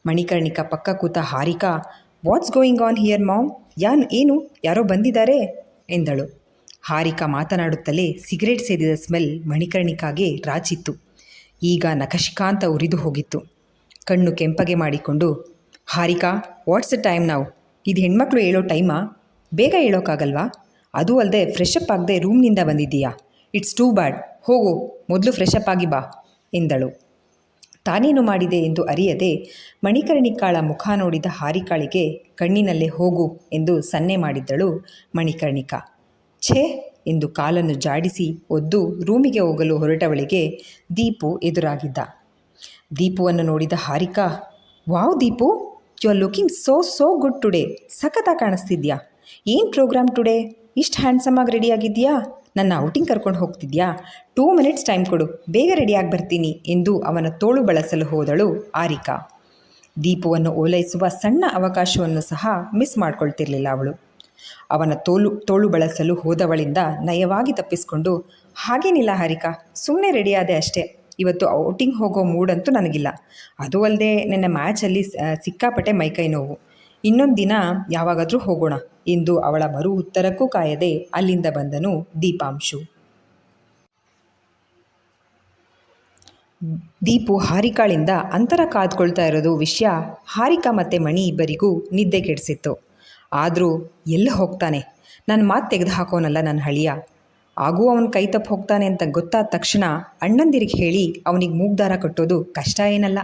ಮಣಿಕರ್ಣಿಕಾ ಪಕ್ಕ ಕೂತ Harika what's going on here mom ಯಾನ್, ಏನು? ಯಾರೋ ಬಂದಿದ್ದಾರೆ? ಎಂದಳು. ಹಾರಿಕಾ ಮಾತನಾಡುತ್ತಲೇ ಸಿಗರೇಟ್ ಸೇದಿದ ಸ್ಮೆಲ್ ಮಣಿಕರ್ಣಿಕಾಗೆ ರಾಚಿತ್ತು. ಈಗ ನಖಶಿಕಾಂತ ಉರಿದು ಹೋಗಿತ್ತು. ಕಣ್ಣು ಕೆಂಪಗೆ ಮಾಡಿಕೊಂಡು, ಹಾರಿಕಾ ವಾಟ್ಸ್ ದ ಟೈಮ್ ನಾವು ಇದು ಹೆಣ್ಮಕ್ಳು ಹೇಳೋ ಟೈಮಾ? ಬೇಗ ಹೇಳೋಕ್ಕಾಗಲ್ವಾ ಅದೂ ಅಲ್ಲದೆ ಫ್ರೆಶ್ ಅಪ್ ಆಗದೆ ರೂಮ್ನಿಂದ ಬಂದಿದ್ದೀಯಾ? ಇಟ್ಸ್ ಟೂ ಬ್ಯಾಡ್ ಹೋಗು, ಮೊದಲು ಫ್ರೆಶ್ ಅಪ್ ಆಗಿ ಬಾ, ಎಂದಳು. ತಾನೇನು ಮಾಡಿದೆ ಎಂದು ಅರಿಯದೆ ಮಣಿಕರ್ಣಿಕಾಳ ಮುಖ ನೋಡಿದ ಹಾರಿಕಾಳಿಗೆ ಕಣ್ಣಿನಲ್ಲೇ ಹೋಗು ಎಂದು ಸನ್ನೆ ಮಾಡಿದ್ದಳು ಮಣಿಕರ್ಣಿಕಾ. ಛೇ ಎಂದು ಕಾಲನ್ನು ಜಾಡಿಸಿ ಒದ್ದು ರೂಮಿಗೆ ಹೋಗಲು ಹೊರಟವಳಿಗೆ ದೀಪು ಎದುರಾಗಿದ್ದ. ದೀಪುವನ್ನು ನೋಡಿದ Harika, wow Deepu, you are looking so so good today. ಸಖತ್ತಾಗಿ ಕಾಣಿಸ್ತಿದ್ಯಾ? ಏನು ಪ್ರೋಗ್ರಾಮ್ ಟುಡೇ? ಇಷ್ಟು ಹ್ಯಾಂಡ್ಸಮ್ ಆಗಿ ರೆಡಿಯಾಗಿದೆಯಾ ನನ್ನ ಔಟಿಂಗ್ ಕರ್ಕೊಂಡು ಹೋಗ್ತಿದ್ಯಾ? ಟೂ ಮಿನಿಟ್ಸ್ ಟೈಮ್ ಕೊಡು. ಬೇಗ ರೆಡಿಯಾಗಿ ಬರ್ತೀನಿ ಎಂದು ಅವನ ತೋಳು ಬಳಸಲು ಹೋದಳು ಆರಿಕಾ. ದೀಪವನ್ನು ಓಲೈಸುವ ಸಣ್ಣ ಅವಕಾಶವನ್ನು ಸಹ ಮಿಸ್ ಮಾಡ್ಕೊಳ್ತಿರ್ಲಿಲ್ಲ ಅವಳು. ಅವನ ತೋಲು, ತೋಳು ಬಳಸಲು ಹೋದವಳಿಂದ ನಯವಾಗಿ ತಪ್ಪಿಸಿಕೊಂಡು, ಹಾಗೇನಿಲ್ಲ ಹಾರಿಕಾ ಸುಮ್ಮನೆ ರೆಡಿಯಾದೆ ಅಷ್ಟೇ. ಇವತ್ತು ಔಟಿಂಗ್ ಹೋಗೋ ಮೂಡ್ ಅಂತೂ ನನಗಿಲ್ಲ. ಅದು ಅಲ್ಲದೆ ನನ್ನ ಮ್ಯಾಚಲ್ಲಿ ಸಿಕ್ಕಾಪಟ್ಟೆ ಮೈಕೈ ನೋವು. ಇನ್ನೊಂದು ದಿನ ಯಾವಾಗಾದರೂ ಹೋಗೋಣ. ಎಂದು ಅವಳ ಮರು ಉತ್ತರಕ್ಕೂ ಕಾಯದೆ ಅಲ್ಲಿಂದ ಬಂದನು ದೀಪಾಂಶು. ದೀಪು ಹಾರಿಕಾಳಿಂದ ಅಂತರ ಕಾದ್ಕೊಳ್ತಾ ಇರೋದು ವಿಷಯ ಹಾರಿಕಾ ಮತ್ತು ಮಣಿ ಇಬ್ಬರಿಗೂ ನಿದ್ದೆ ಕೆಡಿಸಿತ್ತು. ಆದರೂ ಎಲ್ಲಿ ಹೋಗ್ತಾನೆ. ನನ್ನ ಮಾತು ತೆಗೆದು ಹಾಕೋನಲ್ಲ ನನ್ನ ಹಳಿಯ ಆಗೂ ಅವನ ಕೈ ತಪ್ಪು ಹೋಗ್ತಾನೆ ಅಂತ ಗೊತ್ತಾದ ತಕ್ಷಣ ಅಣ್ಣಂದಿರಿಗೆ ಹೇಳಿ ಅವನಿಗೆ ಮೂಗ್ದಾರ ಕಟ್ಟೋದು ಕಷ್ಟ ಏನಲ್ಲ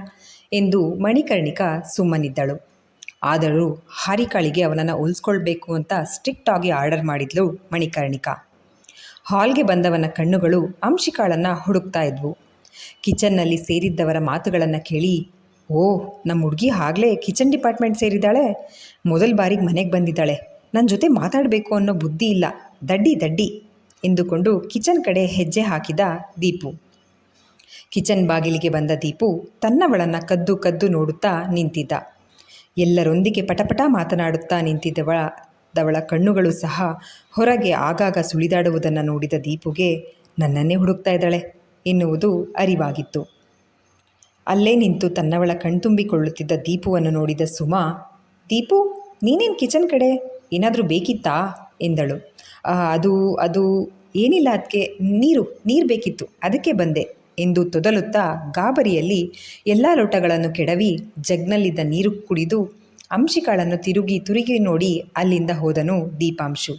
ಎಂದು ಮಣಿಕರ್ಣಿಕಾ ಸುಮ್ಮನಿದ್ದಳು. ಆದರೂ ಹಾರಿಕಾಳಿಗೆ ಅವನನ್ನು ಉಳಿಸ್ಕೊಳ್ಬೇಕು ಅಂತ ಸ್ಟ್ರಿಕ್ಟ್ ಆಗಿ ಆರ್ಡರ್ ಮಾಡಿದ್ಲು ಮಣಿಕರ್ಣಿಕಾ. ಹಾಲ್ಗೆ ಬಂದವನ ಕಣ್ಣುಗಳು ಅಂಶಿಕಾಳನ್ನು ಹುಡುಕ್ತಾ ಇದ್ವು. ಕಿಚನ್ನಲ್ಲಿ ಸೇರಿದ್ದವರ ಮಾತುಗಳನ್ನು ಕೇಳಿ, ಓ ನಮ್ಮ ಹುಡುಗಿ ಆಗಲೇ ಕಿಚನ್ ಡಿಪಾರ್ಟ್ಮೆಂಟ್ ಸೇರಿದ್ದಾಳೆ? ಮೊದಲ ಬಾರಿಗೆ ಮನೆಗೆ ಬಂದಿದ್ದಾಳೆ. ನನ್ನ ಜೊತೆ ಮಾತಾಡಬೇಕು ಅನ್ನೋ ಬುದ್ಧಿ ಇಲ್ಲ. ದಡ್ಡಿ ದಡ್ಡಿ, ಎಂದುಕೊಂಡು ಕಿಚನ್ ಕಡೆ ಹೆಜ್ಜೆ ಹಾಕಿದ ದೀಪು. ಕಿಚನ್ ಬಾಗಿಲಿಗೆ ಬಂದ ದೀಪು ತನ್ನವಳನ್ನು ಕದ್ದು ಕದ್ದು ನೋಡುತ್ತಾ ನಿಂತಿದ್ದ. ಎಲ್ಲರೊಂದಿಗೆ ಪಟಪಟ ಮಾತನಾಡುತ್ತಾ ನಿಂತಿದ್ದವಳ ದವಳ ಕಣ್ಣುಗಳು ಸಹ ಹೊರಗೆ ಆಗಾಗ ಸುಳಿದಾಡುವುದನ್ನು ನೋಡಿದ ದೀಪುಗೆ ನನ್ನನ್ನೇ ಹುಡುಕ್ತಾ ಇದ್ದಾಳೆ ಎನ್ನುವುದು ಅರಿವಾಗಿತ್ತು. ಅಲ್ಲೇ ನಿಂತು ತನ್ನವಳ ಕಣ್ತುಂಬಿಕೊಳ್ಳುತ್ತಿದ್ದ ದೀಪುವನ್ನು ನೋಡಿದ ಸುಮಾ, ದೀಪು, ನೀನೇನು ಕಿಚನ್ ಕಡೆ? ಏನಾದರೂ ಬೇಕಿತ್ತಾ? ಎಂದಳು. ಅದು ಅದು ಏನಿಲ್ಲ ಅದಕ್ಕೆ ನೀರು ನೀರು ಬೇಕಿತ್ತು, ಅದಕ್ಕೆ ಬಂದೆ. ಎಂದು ತೊದಲುತ್ತಾ ಗಾಬರಿಯಲ್ಲಿ ಎಲ್ಲ ಲೋಟಗಳನ್ನು ಕೆಡವಿ ಜಗ್ನಲ್ಲಿದ್ದ ನೀರು ಕುಡಿದು ಅಂಶಿಕಾಳನ್ನು ತಿರುಗಿ ತುರುಗಿ ನೋಡಿ ಅಲ್ಲಿಂದ ಹೋದನು ದೀಪಾಂಶು.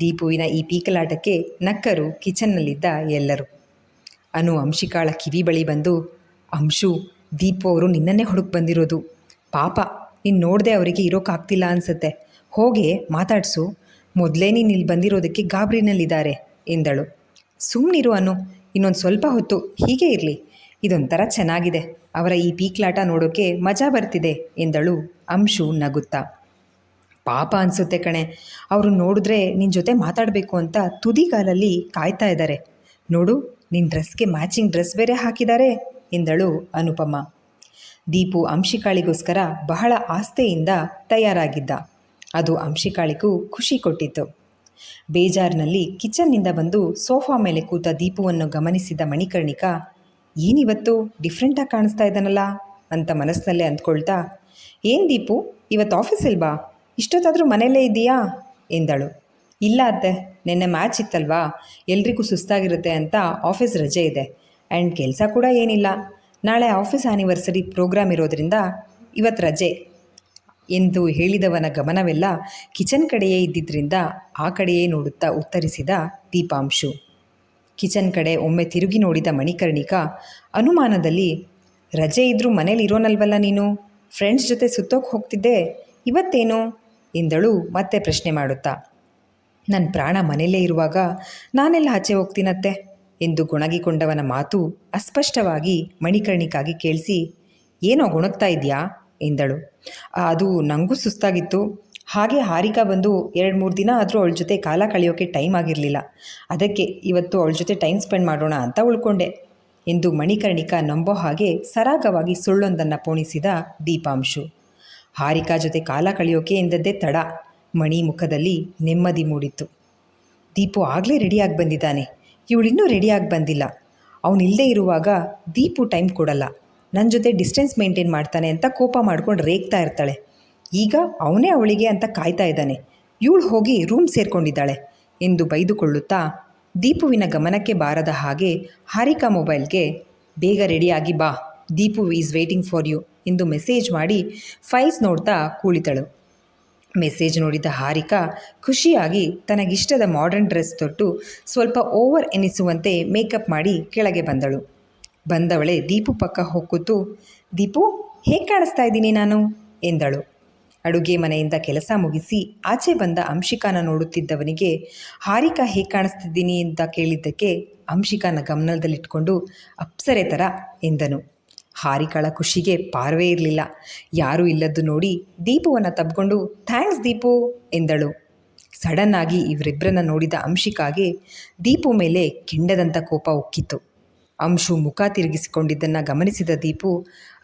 ದೀಪುವಿನ ಈ ಪೀಕಲಾಟಕ್ಕೆ ನಕ್ಕರು ಕಿಚನ್ನಲ್ಲಿದ್ದ ಎಲ್ಲರೂ. ಅನು ಅಂಶಿಕಾಳ ಕಿವಿ ಬಳಿ ಬಂದು, ಅಂಶು, ದೀಪು ಅವರು ನಿನ್ನನ್ನೇ ಹುಡುಕ್ ಬಂದಿರೋದು. ಪಾಪ, ನೀನು ನೋಡದೆ ಅವರಿಗೆ ಇರೋಕ್ಕಾಗ್ತಿಲ್ಲ ಅನ್ಸುತ್ತೆ. ಹೋಗಿ ಮಾತಾಡಿಸು. ಮೊದಲೇ ನೀನು ಇಲ್ಲಿ ಬಂದಿರೋದಕ್ಕೆ ಗಾಬರಿನಲ್ಲಿದ್ದಾರೆ ಎಂದಳು. ಸುಮ್ಮನಿರು ಅನು. ಇನ್ನೊಂದು ಸ್ವಲ್ಪ ಹೊತ್ತು ಹೀಗೆ ಇರಲಿ. ಇದೊಂಥರ ಚೆನ್ನಾಗಿದೆ. ಅವರ ಈ ಪೀಕ್ಲಾಟ ನೋಡೋಕ್ಕೆ ಮಜಾ ಬರ್ತಿದೆ ಎಂದಳು ಅಂಶು ನಗುತ್ತಾ. ಪಾಪ ಅನಿಸುತ್ತೆ ಕಣೆ. ಅವರು ನೋಡಿದ್ರೆ ನಿನ್ನ ಜೊತೆ ಮಾತಾಡಬೇಕು ಅಂತ ತುದಿಗಾಲಲ್ಲಿ ಕಾಯ್ತಾ ಇದ್ದಾರೆ ನೋಡು ನಿನ್ನ ಡ್ರೆಸ್ಗೆ ಮ್ಯಾಚಿಂಗ್ ಡ್ರೆಸ್ ಬೇರೆ ಹಾಕಿದ್ದಾರೆ ಎಂದಳು ಅನುಪಮ. ದೀಪು ಅಂಶಿಕಾಳಿಗೋಸ್ಕರ ಬಹಳ ಆಸ್ತೆಯಿಂದ ತಯಾರಾಗಿದ್ದ. ಅದು ಅಂಶಿಕಾಳಿಗೂ ಖುಷಿ ಕೊಟ್ಟಿತ್ತು. ಬೇಜಾರಿನಲ್ಲಿ ಕಿಚನ್ನಿಂದ ಬಂದು ಸೋಫಾ ಮೇಲೆ ಕೂತ ದೀಪುವನ್ನು ಗಮನಿಸಿದ ಮಣಿಕರ್ಣಿಕಾ, ಏನಿವತ್ತು? ಡಿಫ್ರೆಂಟಾಗಿ ಕಾಣಿಸ್ತಾ ಇದ್ದಾನಲ್ಲ? ಅಂತ ಮನಸ್ಸಿನಲ್ಲೇ ಅಂದ್ಕೊಳ್ತಾ, ಏನು ದೀಪು? ಇವತ್ತು ಆಫೀಸ್ ಇಲ್ವಾ ಇಷ್ಟೊತ್ತಾದರೂ ಮನೆಯಲ್ಲೇ ಇದೆಯಾ ಎಂದಳು. ಇಲ್ಲ ಅತ್ತೆ. ನಿನ್ನೆ ಮ್ಯಾಚ್ ಇತ್ತಲ್ವಾ? ಎಲ್ರಿಗೂ ಸುಸ್ತಾಗಿರುತ್ತೆ ಅಂತ ಆಫೀಸ್ ರಜೆ ಇದೆ. ಆ್ಯಂಡ್ ಕೆಲಸ ಕೂಡ ಏನಿಲ್ಲ. ನಾಳೆ ಆಫೀಸ್ ಆ್ಯನಿವರ್ಸರಿ ಪ್ರೋಗ್ರಾಮ್ ಇರೋದ್ರಿಂದ ಇವತ್ತು ರಜೆ. ಎಂದು ಹೇಳಿದವನ ಗಮನವೆಲ್ಲ ಕಿಚನ್ ಕಡೆಯೇ ಇದ್ದಿದ್ದರಿಂದ ಆ ಕಡೆಯೇ ನೋಡುತ್ತಾ ಉತ್ತರಿಸಿದ ದೀಪಾಂಶು. ಕಿಚನ್ ಕಡೆ ಒಮ್ಮೆ ತಿರುಗಿ ನೋಡಿದ ಮಣಿಕರ್ಣಿಕಾ, ಅನುಮಾನದಲ್ಲಿ, ರಜೆ ಇದ್ದರೂ ಮನೇಲಿರೋನಲ್ವಲ್ಲ ನೀನು? ಫ್ರೆಂಡ್ಸ್ ಜೊತೆ ಸುತ್ತೋಕೆ ಹೋಗ್ತಿದ್ದೆ, ಇವತ್ತೇನು? ಎಂದಳು ಮತ್ತೆ ಪ್ರಶ್ನೆ ಮಾಡುತ್ತಾ. ನನ್ನ ಪ್ರಾಣ ಮನೆಯಲ್ಲೇ ಇರುವಾಗ ನಾನೆಲ್ಲ ಆಚೆ ಹೋಗ್ತೀನತ್ತೆ ಎಂದು ಗೊಣಗಿಕೊಂಡವನ ಮಾತು ಅಸ್ಪಷ್ಟವಾಗಿ ಮಣಿಕರ್ಣಿಕಾಗಿ ಕೇಳಿಸಿ, ಏನೋ ಗುಣಗ್ತಾ ಇದೆಯಾ? ಎಂದಳು. ಅದು ನನಗೂ ಸುಸ್ತಾಗಿತ್ತು. ಹಾಗೆ ಹಾರಿಕಾ ಬಂದು ಎರಡು ಮೂರು ದಿನ ಆದರೂ ಅವಳ ಜೊತೆ ಕಾಲ ಕಳೆಯೋಕೆ ಟೈಮ್ ಆಗಿರಲಿಲ್ಲ. ಅದಕ್ಕೆ ಇವತ್ತು ಅವಳ ಜೊತೆ ಟೈಮ್ ಸ್ಪೆಂಡ್ ಮಾಡೋಣ ಅಂತ ಉಳ್ಕೊಂಡೆ ಎಂದು ಮಣಿಕರ್ಣಿಕಾ ನಂಬೋ ಹಾಗೆ ಸರಾಗವಾಗಿ ಸುಳ್ಳೊಂದನ್ನು ಪೋಣಿಸಿದ ದೀಪಾಂಶು. ಹಾರಿಕಾ ಜೊತೆ ಕಾಲ ಕಳೆಯೋಕೆ ಎಂದದ್ದೇ ತಡ. ಮಣಿ ಮುಖದಲ್ಲಿ ನೆಮ್ಮದಿ ಮೂಡಿತ್ತು. ದೀಪು ಆಗಲೇ ರೆಡಿಯಾಗಿ ಬಂದಿದ್ದಾನೆ. ಇವಳಿನ್ನೂ ರೆಡಿಯಾಗಿ ಬಂದಿಲ್ಲ. ಅವನಿಲ್ಲದೆ ಇರುವಾಗ ದೀಪು ಟೈಮ್ ಕೊಡಲ್ಲ. ನನ್ನ ಜೊತೆ ಡಿಸ್ಟೆನ್ಸ್ ಮೇಂಟೈನ್ ಮಾಡ್ತಾನೆ ಅಂತ ಕೋಪ ಮಾಡ್ಕೊಂಡು ರೇಗ್ತಾ ಇರ್ತಾಳೆ. ಈಗ ಅವನೇ ಅವಳಿಗೆ ಅಂತ ಕಾಯ್ತಾ ಇದ್ದಾನೆ. ಇವಳು ಹೋಗಿ ರೂಮ್ ಸೇರ್ಕೊಂಡಿದ್ದಾಳೆ. ಎಂದು ಬೈದುಕೊಳ್ಳುತ್ತಾ ದೀಪುವಿನ ಗಮನಕ್ಕೆ ಬಾರದ ಹಾಗೆ ಹಾರಿಕಾ ಮೊಬೈಲ್ಗೆ, ಬೇಗ ರೆಡಿಯಾಗಿ ಬಾ, Deepu is waiting for you ಎಂದು ಮೆಸೇಜ್ ಮಾಡಿ ಫೈಲ್ಸ್ ನೋಡ್ತಾ ಕೂಳಿತಳು. ಮೆಸೇಜ್ ನೋಡಿದ ಹಾರಿಕಾ ಖುಷಿಯಾಗಿ ತನಗಿಷ್ಟದ ಮಾಡರ್ನ್ ಡ್ರೆಸ್ ತೊಟ್ಟು ಸ್ವಲ್ಪ ಓವರ್ ಎನಿಸುವಂತೆ ಮೇಕಪ್ ಮಾಡಿ ಕೆಳಗೆ ಬಂದಳು. ಬಂದವಳೆ ದೀಪು ಪಕ್ಕ ಹೊಕ್ಕುತ್ತು ದೀಪು, ಹೇಗೆ ಕಾಣಿಸ್ತಾ ಇದ್ದೀನಿ ನಾನು? ಎಂದಳು. ಅಡುಗೆ ಮನೆಯಿಂದ ಕೆಲಸ ಮುಗಿಸಿ ಆಚೆ ಬಂದ ಅಂಶಿಕಾನ ನೋಡುತ್ತಿದ್ದವನಿಗೆ, ಹಾರಿಕಾ ಹೇಗೆ ಕಾಣಿಸ್ತಿದ್ದೀನಿ ಅಂತ ಕೇಳಿದ್ದಕ್ಕೆ ಅಂಶಿಕಾನ ಗಮನದಲ್ಲಿಟ್ಕೊಂಡು ಅಪ್ಸರೆ ಥರ ಎಂದನು. ಹಾರಿಕಾಳ ಖುಷಿಗೆ ಪಾರವೇ ಇರಲಿಲ್ಲ. ಯಾರೂ ಇಲ್ಲದ್ದು ನೋಡಿ ದೀಪುವನ್ನು ತಬ್ಕೊಂಡು, ಥ್ಯಾಂಕ್ಸ್ ದೀಪು, ಎಂದಳು. ಸಡನ್ನಾಗಿ ಇವರಿಬ್ಬರನ್ನ ನೋಡಿದ ಅಂಶಿಕಾಗೆ ದೀಪು ಮೇಲೆ ಕೆಂಡದಂಥ ಕೋಪ ಉಕ್ಕಿತ್ತು ಅಂಶು ಮುಖ ತಿರುಗಿಸಿಕೊಂಡಿದ್ದನ್ನು ಗಮನಿಸಿದ ದೀಪು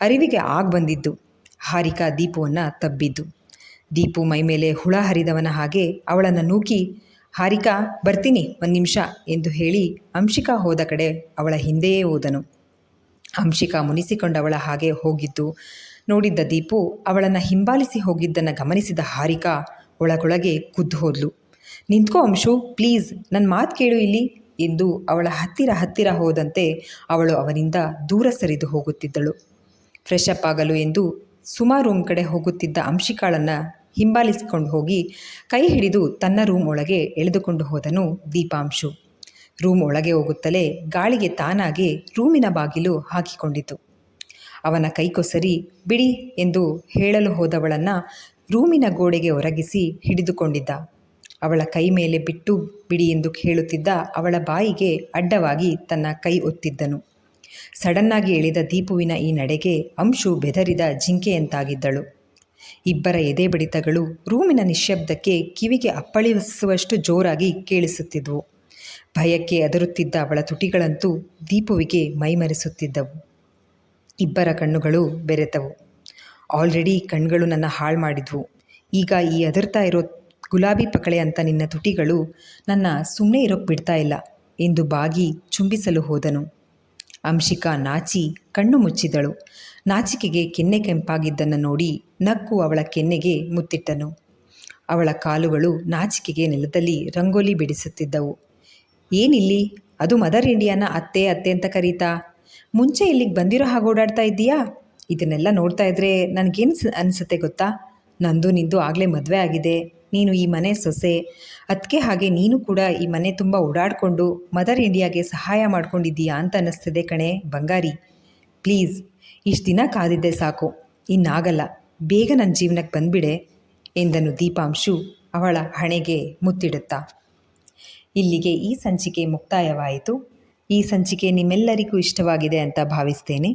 ಅರಿವಿಗೆ ಆಗ ಬಂದಿದ್ದು. ಹಾರಿಕಾ ದೀಪುವನ್ನು ತಬ್ಬಿದ್ದು. ದೀಪು ಮೈಮೇಲೆ ಹುಳ ಹರಿದವನ ಹಾಗೆ ಅವಳನ್ನು ನೂಕಿ, ಹಾರಿಕಾ, ಬರ್ತೀನಿ, ಒಂದು ನಿಮಿಷ, ಎಂದು ಹೇಳಿ ಅಂಶಿಕಾ ಹೋದ ಕಡೆ ಅವಳ ಹಿಂದೆಯೇ ಹೋದನು. ಅಂಶಿಕಾ ಮುನಿಸಿಕೊಂಡವಳ ಹಾಗೆ ಹೋಗಿದ್ದು. ನೋಡಿದ್ದ ದೀಪು ಅವಳನ್ನು ಹಿಂಬಾಲಿಸಿ ಹೋಗಿದ್ದನ್ನು ಗಮನಿಸಿದ ಹಾರಿಕಾ ಒಳಗೊಳಗೆ ಕುದ್ದು ಹೋದ್ಲು. ನಿಂತ್ಕೋ ಅಂಶು, ಪ್ಲೀಸ್ ನನ್ನ ಮಾತು ಕೇಳು ಇಲ್ಲಿ. ಎಂದು ಅವಳ ಹತ್ತಿರ ಹತ್ತಿರ ಹೋದಂತೆ ಅವಳು ಅವನಿಂದ ದೂರ ಸರಿದು ಹೋಗುತ್ತಿದ್ದಳು. ಫ್ರೆಶ್ ಅಪ್ ಆಗಲು ಎಂದು ಸುಮಾ ರೂಮ್ ಕಡೆ ಹೋಗುತ್ತಿದ್ದ ಅಂಶಿಕಾಳನ್ನು ಹಿಂಬಾಲಿಸಿಕೊಂಡು ಹೋಗಿ ಕೈ ಹಿಡಿದು ತನ್ನ ರೂಮ್ ಒಳಗೆ ಎಳೆದುಕೊಂಡು ಹೋದನು ದೀಪಾಂಶು. ರೂಮ್ ಒಳಗೆ ಹೋಗುತ್ತಲೇ ಗಾಳಿಗೆ ತಾನಾಗೆ ರೂಮಿನ ಬಾಗಿಲು ಹಾಕಿಕೊಂಡಿತು. ಅವನ ಕೈಕೊಸರಿ ಬಿಡಿ ಎಂದು ಹೇಳಲು ಹೋದವಳನ್ನು ರೂಮಿನ ಗೋಡೆಗೆ ಒರಗಿಸಿ ಹಿಡಿದುಕೊಂಡಿದ್ದ. ಅವಳ ಕೈ ಮೇಲೆ ಬಿಟ್ಟು ಬಿಡಿ ಎಂದು ಹೇಳುತ್ತಿದ್ದ ಅವಳ ಬಾಯಿಗೆ ಅಡ್ಡವಾಗಿ ತನ್ನ ಕೈ ಒತ್ತಿದ್ದನು. ಸಡನ್ನಾಗಿ ಎಳೆದ ದೀಪುವಿನ ಈ ನಡೆಗೆ ಅಂಶು ಬೆದರಿದ ಜಿಂಕೆಯಂತಾಗಿದ್ದಳು. ಇಬ್ಬರ ಎದೆ ಬಡಿತಗಳು ರೂಮಿನ ನಿಶ್ಶಬ್ದಕ್ಕೆ ಕಿವಿಗೆ ಅಪ್ಪಳಿಸುವಷ್ಟು ಜೋರಾಗಿ ಕೇಳಿಸುತ್ತಿದ್ವು. ಭಯಕ್ಕೆ ಅದರುತ್ತಿದ್ದ ಅವಳ ತುಟಿಗಳಂತೂ ದೀಪುವಿಗೆ ಮೈಮರೆಸುತ್ತಿದ್ದವು. ಇಬ್ಬರ ಕಣ್ಣುಗಳು ಬೆರೆತವು. ಆಲ್ರೆಡಿ ಕಣ್ಗಳು ನನ್ನ ಹಾಳು ಮಾಡಿದ್ವು. ಈಗ ಈ ಅದರ್ತಾ ಇರೋ ಗುಲಾಬಿ ಪಕಳೆ ಅಂತ ನಿನ್ನ ತುಟಿಗಳು ನನ್ನ ಸುಮ್ಮನೆ ಇರೋಕ್ಕೆ ಬಿಡ್ತಾ ಇಲ್ಲ ಎಂದು ಬಾಗಿ ಚುಂಬಿಸಲು ಹೋದನು. ಅಂಶಿಕಾ ನಾಚಿ ಕಣ್ಣು ಮುಚ್ಚಿದಳು. ನಾಚಿಕೆಗೆ ಕೆನ್ನೆ ಕೆಂಪಾಗಿದ್ದನ್ನು ನೋಡಿ ನಕ್ಕು ಅವಳ ಕೆನ್ನೆಗೆ ಮುತ್ತಿಟ್ಟನು. ಅವಳ ಕಾಲುಗಳು ನಾಚಿಕೆಗೆ ನೆಲದಲ್ಲಿ ರಂಗೋಲಿ ಬಿಡಿಸುತ್ತಿದ್ದವು. ಏನಿಲ್ಲಿ? ಅದು ಮದರ್ ಇಂಡಿಯಾನ ಅತ್ತೆ ಅತ್ತೆ ಅಂತ ಕರೀತಾ? ಮುಂಚೆ ಇಲ್ಲಿಗೆ ಬಂದಿರೋ ಹಾಗೆ ಓಡಾಡ್ತಾ ಇದ್ದೀಯಾ? ಇದನ್ನೆಲ್ಲ ನೋಡ್ತಾ ಇದ್ರೆ ನನಗೇನು ಅನಿಸುತ್ತೆ ಗೊತ್ತಾ? ನಂದು ನಿಂದು ಆಗಲೇ ಮದುವೆ ಆಗಿದೆ. ನೀನು ಈ ಮನೆ ಸೊಸೆ. ಅದಕ್ಕೆ ಹಾಗೆ ನೀನು ಕೂಡ ಈ ಮನೆ ತುಂಬ ಓಡಾಡಿಕೊಂಡು ಮದರ್ ಇಂಡಿಯಾಗೆ ಸಹಾಯ ಮಾಡ್ಕೊಂಡಿದ್ದೀಯಾ ಅಂತ ಅನ್ನಿಸ್ತಿದೆ ಕಣೆ ಬಂಗಾರಿ. ಪ್ಲೀಸ್, ಇಷ್ಟು ದಿನ ಕಾದಿದ್ದೆ ಸಾಕು. ಇನ್ನಾಗಲ್ಲ, ಬೇಗ ನನ್ನ ಜೀವನಕ್ಕೆ ಬಂದ್ಬಿಡೆ ಎಂದನು ದೀಪಾಂಶು ಅವಳ ಹಣೆಗೆ ಮುತ್ತಿಡುತ್ತಾ. ಇಲ್ಲಿಗೆ ಈ ಸಂಚಿಕೆ ಮುಕ್ತಾಯವಾಯಿತು. ಈ ಸಂಚಿಕೆ ನಿಮ್ಮೆಲ್ಲರಿಗೂ ಇಷ್ಟವಾಗಿದೆ ಅಂತ ಭಾವಿಸ್ತೇನೆ.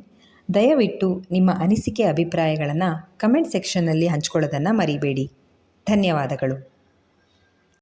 ದಯವಿಟ್ಟು ನಿಮ್ಮ ಅನಿಸಿಕೆ ಅಭಿಪ್ರಾಯಗಳನ್ನು ಕಮೆಂಟ್ ಸೆಕ್ಷನ್ನಲ್ಲಿ ಹಂಚ್ಕೊಳ್ಳೋದನ್ನು ಮರಿಬೇಡಿ. ಧನ್ಯವಾದಗಳು.